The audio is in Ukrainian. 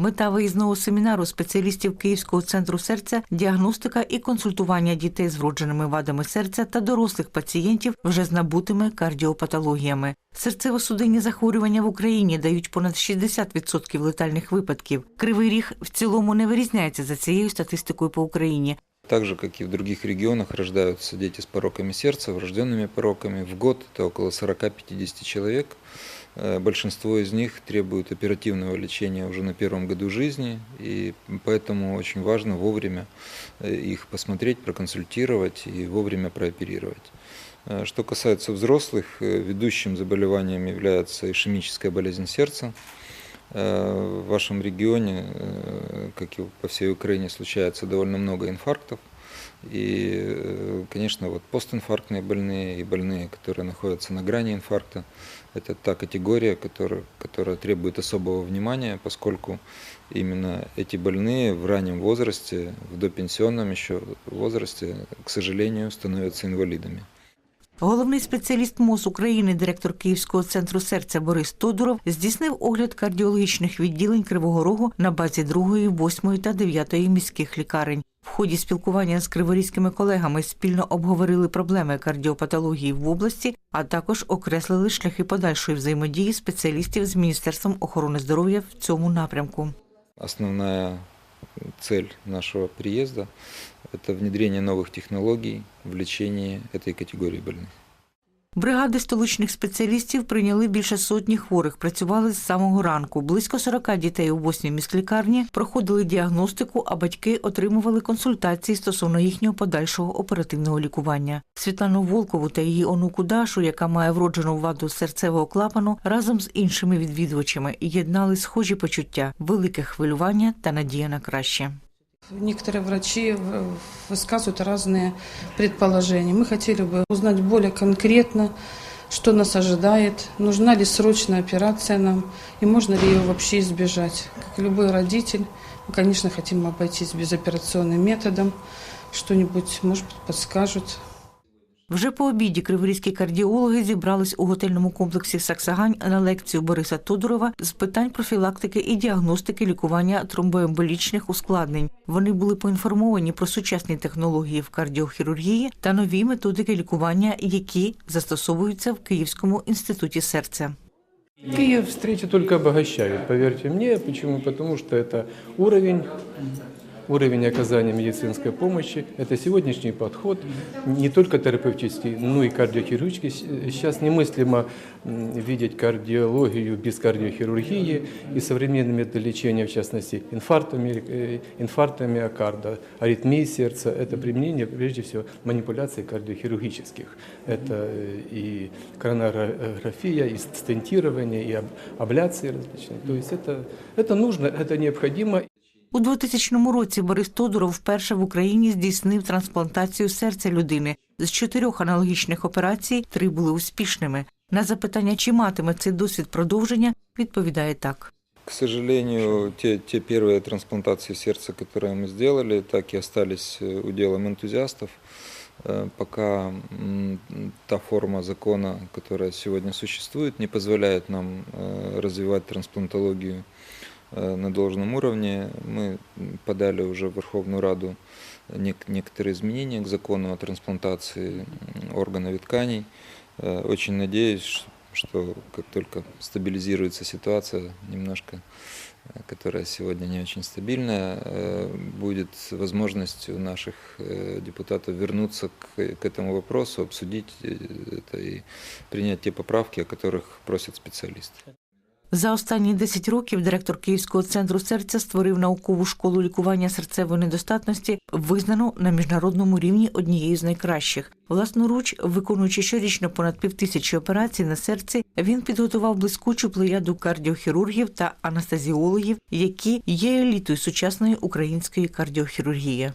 Мета виїзного семінару спеціалістів Київського центру серця, діагностика і консультування дітей з вродженими вадами серця та дорослих пацієнтів вже з набутими кардіопатологіями. Серцево-судинні захворювання в Україні дають понад 60% летальних випадків. Кривий ріг в цілому не вирізняється за цією статистикою по Україні. Так же, как и в других регионах, рождаются дети с пороками сердца, врожденными пороками. В год это около 40-50 человек. Э, Большинство из них требуют оперативного лечения уже на первом году жизни, и поэтому очень важно вовремя э, их посмотреть, проконсультировать и вовремя прооперировать. Э, Что касается взрослых, ведущим заболеванием является ишемическая болезнь сердца. В вашем регионе, как и по всей Украине, случается довольно много инфарктов. И, э, конечно, вот постинфарктные больные и больные, которые находятся на грани инфаркта, это та категория, которая, которая требует особого внимания, поскольку именно эти больные в раннем возрасте, в допенсионном еще возрасте, к сожалению, становятся инвалидами. Головний спеціаліст МОЗ України, директор Київського центру серця Борис Тодуров, здійснив огляд кардіологічних відділень Кривого Рогу на базі 2, 8 та 9 міських лікарень. В ході спілкування з криворізькими колегами спільно обговорили проблеми кардіопатології в області, а також окреслили шляхи подальшої взаємодії спеціалістів з Міністерством охорони здоров'я в цьому напрямку. Основная цель нашего приезда – это внедрение новых технологий в лечении этой категории больных. Бригади столичних спеціалістів прийняли більше сотні хворих, працювали з самого ранку. Близько 40 дітей у восьмій міськлікарні проходили діагностику, а батьки отримували консультації стосовно їхнього подальшого оперативного лікування. Світлану Волкову та її онуку Дашу, яка має вроджену ваду серцевого клапану, разом з іншими відвідувачами єднали схожі почуття, велике хвилювання та надія на краще. Некоторые врачи в- высказывают разные предположения. Мы хотели бы узнать более конкретно, что нас ожидает, нужна ли срочная операция нам и можно ли ее вообще избежать. Как и любой родитель, мы, конечно, хотим обойтись безоперационным методом, что-нибудь, может быть, подскажут. Вже по обіді криворізькі кардіологи зібрались у готельному комплексі Саксагань на лекцію Бориса Тодорова з питань профілактики і діагностики лікування тромбоемболічних ускладнень. Вони були поінформовані про сучасні технології в кардіохірургії та нові методики лікування, які застосовуються в Київському інституті серця. Киев встречи только обогащают, поверьте мне. Почему? Потому что это уровень, уровень оказания медицинской помощи, это сегодняшний подход, не только терапевтический, но и кардиохирургический. Сейчас немыслимо видеть кардиологию без кардиохирургии и современные методы лечения, в частности, инфаркта, ми- э, инфаркта миокарда, аритмии сердца, это применение, прежде всего, манипуляций кардиохирургических. Это э, и коронарография, и стентирование, и аб- абляции различные. То есть это, это нужно, это необходимо. У 2000 році Борис Тодуров вперше в Україні здійснив трансплантацію серця людини. З чотирьох аналогічних операцій три були успішними. На запитання, чи матиме цей досвід продовження, відповідає так. К сожалению, те, те первые трансплантации сердца, которые мы сделали, так и остались э, уделом энтузиастов. Э, Пока м, та форма закона, которая сегодня существует, не позволяет нам э, развивать трансплантологию э, на должном уровне. Мы подали уже в Верховную Раду нек- некоторые изменения к закону о трансплантации органов и тканей. Э, Очень надеюсь, что как только стабилизируется ситуация немножко, э, которая сегодня не очень стабильная, э, будет возможность у наших э, депутатов вернуться к, к этому вопросу, обсудить э, это и принять те поправки, о которых просят специалисты. За останні 10 років директор Київського центру серця створив наукову школу лікування серцевої недостатності, визнану на міжнародному рівні однією з найкращих. Власноруч, виконуючи щорічно понад півтисячі операцій на серці, він підготував блискучу плеяду кардіохірургів та анестезіологів, які є елітою сучасної української кардіохірургії.